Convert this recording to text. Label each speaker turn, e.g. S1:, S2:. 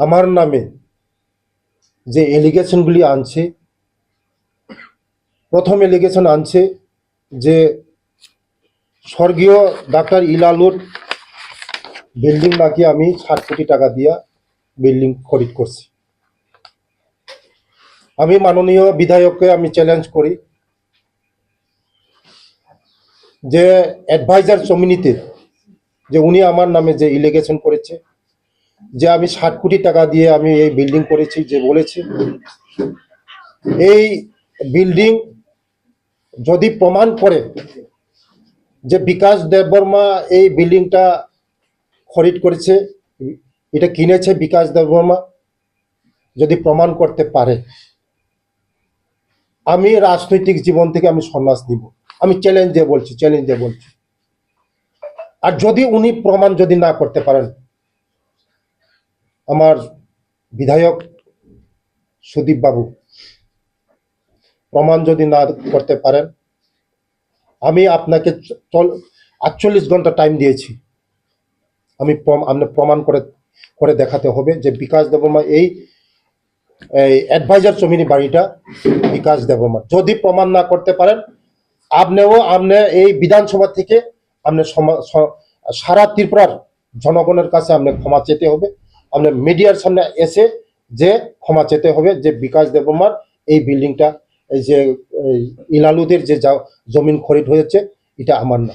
S1: আমার নামে যে এলিগেশনগুলি আনছে, প্রথম এলিগেশন আনছে যে স্বর্গীয় ডাক্তার ইলালুর বিল্ডিং নাকি আমি ষাট কোটি টাকা দিয়া বিল্ডিং খরিদ করছি। আমি মাননীয় বিধায়ককে আমি চ্যালেঞ্জ করি যে অ্যাডভাইজার কমিউনিতে যে উনি আমার নামে যে ইলিগেশন করেছে যে আমি ষাট কোটি টাকা দিয়ে আমি এই বিল্ডিং করেছি, যে বলেছে। এই বিল্ডিং যদি প্রমাণ করে যে বিকাশ দেববর্মা এই বিল্ডিংটা খরিদ করেছে, এটা কিনেছে বিকাশ দেববর্মা যদি প্রমাণ করতে পারে, আমি রাজনৈতিক জীবন থেকে আমি সন্ন্যাস নিব। আমি চ্যালেঞ্জ দিয়ে বলছি চ্যালেঞ্জ দিয়ে বলছি। আর যদি উনি প্রমাণ যদি না করতে পারেন আমার বিধায়ক সুদীপ বাবু। প্রমাণ যদি না করতে পারেন, আমি আপনাকে চল, আটচল্লিশ ঘণ্টা টাইম দিয়েছি। আমি আপনি প্রমাণ করে করে দেখাতে হবে যে বিকাশ দেবর্মা এই অ্যাডভাইজার জমিনি বাড়িটা বিকাশ দেবর্মা যদি প্রমাণ না করতে পারেন, আপনিও, আপনি এই বিধানসভা থেকে আপনি সারা ত্রিপুরার জনগণের কাছে আপনি ক্ষমা চেতে হবে। আপনি মিডিয়ার সামনে এসে যে ক্ষমা চেতে হবে, যে বিকাশ দেবমার এই বিল্ডিংটা এই যে ইলালুদের যে যা- জমিন খরিদ হয়েছে, এটা আমার না।